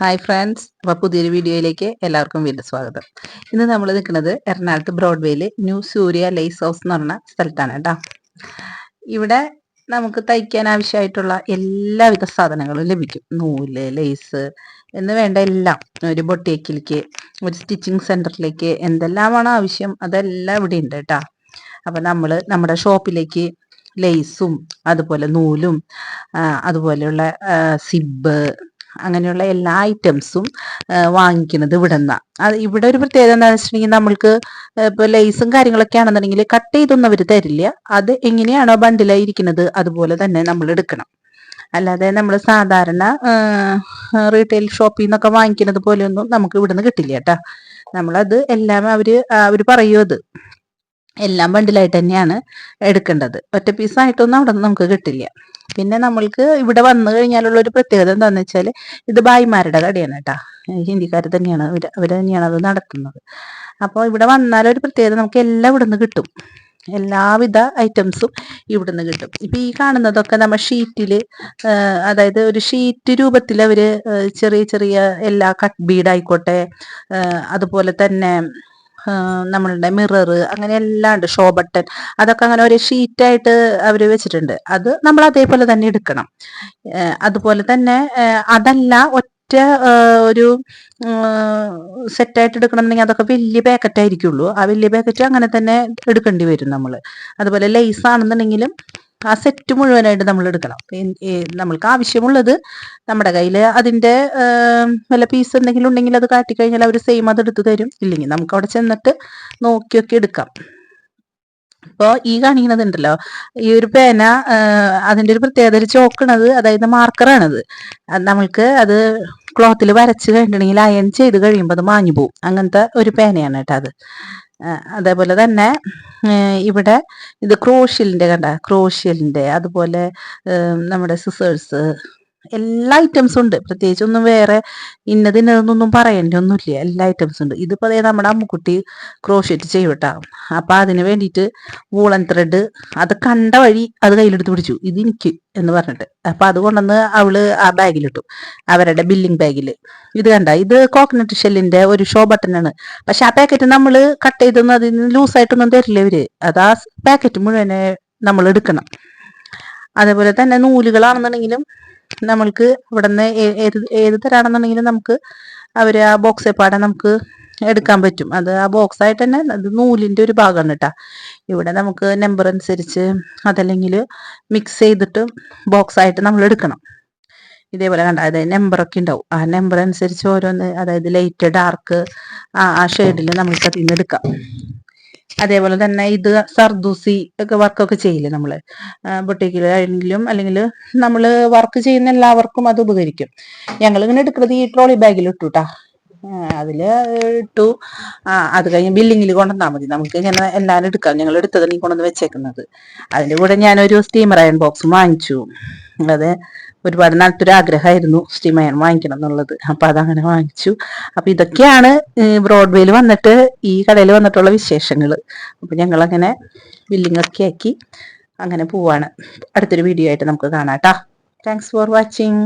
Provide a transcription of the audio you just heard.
Hi friends അപ്പോൾ പുതിയൊരു വീഡിയോയിലേക്ക് എല്ലാവർക്കും വീണ്ടും സ്വാഗതം. ഇന്ന് നമ്മൾ നിൽക്കുന്നത് എറണാകുളത്ത് ബ്രോഡ്വേയിൽ ന്യൂ സൂര്യ ലേസ് ഹൗസ് എന്ന് പറഞ്ഞ സ്ഥലത്താണ് കേട്ടോ. ഇവിടെ നമുക്ക് തയ്ക്കാൻ ആവശ്യമായിട്ടുള്ള എല്ലാവിധ സാധനങ്ങളും ലഭിക്കും. നൂൽ ലേസ് എന്ന് വേണ്ട എല്ലാം. ഒരു ബൊട്ടേക്കിലേക്ക് ഒരു സ്റ്റിച്ചിങ് സെന്ററിലേക്ക് എന്തെല്ലാമാണ് ആവശ്യം അതെല്ലാം ഇവിടെ ഉണ്ട് കേട്ടോ. അപ്പം നമ്മൾ നമ്മുടെ ഷോപ്പിലേക്ക് ലേസും അതുപോലെ നൂലും അതുപോലെയുള്ള സിബ് അങ്ങനെയുള്ള എല്ലാ ഐറ്റംസും വാങ്ങിക്കുന്നത് ഇവിടെ നിന്നാണ് അത് ഇവിടെ ഒരു പ്രത്യേകത എന്താണെന്ന് വെച്ചിട്ടുണ്ടെങ്കിൽ നമ്മൾക്ക് ഇപ്പോൾ ലേസും കാര്യങ്ങളൊക്കെ ആണെന്നുണ്ടെങ്കിൽ കട്ട് ചെയ്തൊന്നും അവർ തരില്ല. അത് എങ്ങനെയാണോ ബണ്ടിലായിരിക്കുന്നത് അതുപോലെ തന്നെ നമ്മൾ എടുക്കണം. അല്ലാതെ നമ്മൾ സാധാരണ റീറ്റെയിൽ ഷോപ്പിൽ നിന്നൊക്കെ വാങ്ങിക്കുന്നത് പോലെയൊന്നും നമുക്ക് ഇവിടുന്ന് കിട്ടില്ല കേട്ടാ. നമ്മളത് എല്ലാം അവർ അവർ പറയൂ അത്. എല്ലാം ബണ്ടിലായിട്ട് തന്നെയാണ് എടുക്കേണ്ടത്. ഒറ്റ പീസായിട്ടൊന്നും അവിടെ നിന്ന് നമുക്ക് കിട്ടില്ല. പിന്നെ നമ്മൾക്ക് ഇവിടെ വന്നു കഴിഞ്ഞാലുള്ള ഒരു പ്രത്യേകത എന്താണെന്ന് വെച്ചാൽ ഇത് ഭായിമാരുടെ കടയാണ് കേട്ടാ. ഹിന്ദിക്കാർ തന്നെയാണ് അവർ തന്നെയാണ് അത് നടത്തുന്നത്. അപ്പോൾ ഇവിടെ വന്നാലൊരു പ്രത്യേകത നമുക്ക് എല്ലാം ഇവിടെ നിന്ന് കിട്ടും. എല്ലാവിധ ഐറ്റംസും ഇവിടുന്ന് കിട്ടും. ഇപ്പം ഈ കാണുന്നതൊക്കെ നമ്മൾ ഷീറ്റിൽ അതായത് ഒരു ഷീറ്റ് രൂപത്തിൽ അവർ ചെറിയ ചെറിയ എല്ലാ കട്ട് ബീഡായിക്കോട്ടെ അതുപോലെ തന്നെ നമ്മളുടെ മിറർ അങ്ങനെ എല്ലാം ഉണ്ട് ഷോ ബട്ടൺ അതൊക്കെ അങ്ങനെ ഒരു ഷീറ്റായിട്ട് അവർ വെച്ചിട്ടുണ്ട്. അത് നമ്മൾ അതേപോലെ തന്നെ എടുക്കണം. അതുപോലെ തന്നെ അതല്ല ഒറ്റ ഒരു സെറ്റായിട്ട് എടുക്കണമെന്നുണ്ടെങ്കിൽ അതൊക്കെ വലിയ പാക്കറ്റ് ആയിരിക്കുള്ളൂ. ആ വലിയ പാക്കറ്റ് അങ്ങനെ തന്നെ എടുക്കേണ്ടി വരും നമ്മൾ അതുപോലെ ലേസ് ആണെന്നുണ്ടെങ്കിലും ആ സെറ്റ് മുഴുവനായിട്ട് നമ്മൾ എടുക്കണം നമ്മൾക്ക് ആവശ്യമുള്ളത് നമ്മുടെ കയ്യിൽ അതിന്റെ വല്ല പീസ് എന്തെങ്കിലും ഉണ്ടെങ്കിൽ അത് കാട്ടിക്കഴിഞ്ഞാൽ അവർ സെയിം അത് എടുത്തു തരും. ഇല്ലെങ്കിൽ നമുക്ക് അവിടെ ചെന്നിട്ട് നോക്കിയൊക്കെ എടുക്കാം. ഇപ്പോൾ ഈ കാണിക്കുന്നത് ഉണ്ടല്ലോ ഈ ഒരു പേന അതിന്റെ ഒരു പ്രത്യേകത ഒരു ചോക്കണത് അതായത് മാർക്കറാണത്. നമ്മൾക്ക് അത് ക്ലോത്തിൽ വരച്ച് കഴിഞ്ഞിട്ടുണ്ടെങ്കിൽ അയൺ ചെയ്ത് കഴിയുമ്പോൾ അത് മാഞ്ഞു പോവും അങ്ങനത്തെ ഒരു പേനയാണ് കേട്ടോ അത്. അതേപോലെ തന്നെ ഇവിടെ ഇത് ക്രോഷ്യലിന്റെ കണ്ട ക്രോഷ്യലിന്റെ അതുപോലെ നമ്മുടെ സിസേഴ്സ് എല്ലാ ഐറ്റംസും ഉണ്ട്. പ്രത്യേകിച്ച് ഒന്നും വേറെ ഇന്നത് ഇന്നതെന്നൊന്നും പറയേണ്ട ഒന്നുമില്ല. എല്ലാ ഐറ്റംസും ഉണ്ട്. ഇതിപ്പോൾ അതേ നമ്മുടെ അമ്മുക്കുട്ടി ക്രോഷ്യറ്റ് ചെയ്യട്ടാ. അപ്പം അതിന് വേണ്ടിയിട്ട് വൂളൻ ത്രെഡ് അത് കണ്ട വഴി അത് കയ്യിലെടുത്ത് പിടിച്ചു. ഇത് എനിക്ക് എന്ന് പറഞ്ഞിട്ട്. അപ്പം അത് കൊണ്ടുവന്ന് അവൾ ആ ബാഗിലിട്ടു. അവരുടെ ബില്ലിംഗ് ബാഗിൽ ഇത് കണ്ട? ഇത് കോക്കനട്ട് ഷെല്ലിന്റെ ഒരു ഷോ ബട്ടനാണ് പക്ഷെ ആ പാക്കറ്റ് നമ്മൾ കട്ട് ചെയ്തൊന്നും അതിന് ലൂസായിട്ടൊന്നും തരില്ല ഇവർ. അത് ആ പാക്കറ്റ് മുഴുവനെ നമ്മൾ എടുക്കണം. അതേപോലെ തന്നെ നൂലുകളാണെന്നുണ്ടെങ്കിലും നമ്മൾക്ക് ഇവിടുന്ന് ഏത് ഏത് തരാണെന്നുണ്ടെങ്കിലും നമുക്ക് അവർ ആ ബോക്സെ പാടെ നമുക്ക് എടുക്കാൻ പറ്റും. അത് ആ ബോക്സ് ആയിട്ട് തന്നെ അത് നൂലിന്റെ ഒരു ഭാഗമാണ് കേട്ടോ ഇവിടെ നമുക്ക് നമ്പർ അനുസരിച്ച് അതല്ലെങ്കിൽ മിക്സ് ചെയ്തിട്ട് ബോക്സ് ആയിട്ട് നമ്മൾ എടുക്കണം. ഇതേപോലെ കണ്ട? അതായത് നമ്പറൊക്കെ ഉണ്ടാവും. ആ നമ്പർ അനുസരിച്ച് ഓരോന്ന് അതായത് ലൈറ്റ് ഡാർക്ക് ആ ആ ഷെയ്ഡിൽ നമുക്ക് അതിൽ നിന്ന് എടുക്കാം. അതേപോലെ തന്നെ ഇത് സർദൂസി ഒക്കെ വർക്കൊക്കെ ചെയ്യില്ലേ നമ്മൾ ബൊട്ടീക്കിലാണെങ്കിലും അല്ലെങ്കിൽ നമ്മൾ വർക്ക് ചെയ്യുന്ന എല്ലാവർക്കും അത് ഉപകരിക്കും. ഞങ്ങൾ ഇങ്ങനെ എടുക്കുന്നത് ഈ ട്രോളി ബാഗിൽ ഇട്ടു അതിൽ ഇട്ടു. അത് കഴിഞ്ഞ് ബില്ലിങ്ങിൽ കൊണ്ടുവന്നാൽ മതി. നമുക്ക് ഇങ്ങനെ എല്ലാവരും എടുക്കാം. ഞങ്ങൾ എടുത്തത് നീ കൊണ്ടുവന്ന് വെച്ചേക്കുന്നത്. അതിന്റെ കൂടെ ഞാനൊരു സ്റ്റീമർ അയൺ ബോക്സും വാങ്ങിച്ചു. അത് ഒരുപാട് നല്ലൊരു ആഗ്രഹമായിരുന്നു സ്റ്റീം അയൺ വാങ്ങിക്കണം എന്നുള്ളത്. അപ്പൊ അതങ്ങനെ വാങ്ങിച്ചു. അപ്പൊ ഇതൊക്കെയാണ് ബ്രോഡ്വേയിൽ വന്നിട്ട് ഈ കടയിൽ വന്നിട്ടുള്ള വിശേഷങ്ങൾ അപ്പൊ ഞങ്ങൾ അങ്ങനെ ബില്ലിംഗ് ഒക്കെ ആക്കി അങ്ങനെ പോവാണ്. അടുത്തൊരു വീഡിയോ ആയിട്ട് നമുക്ക് കാണാം കേട്ടോ താങ്ക്സ് ഫോർ വാച്ചിങ്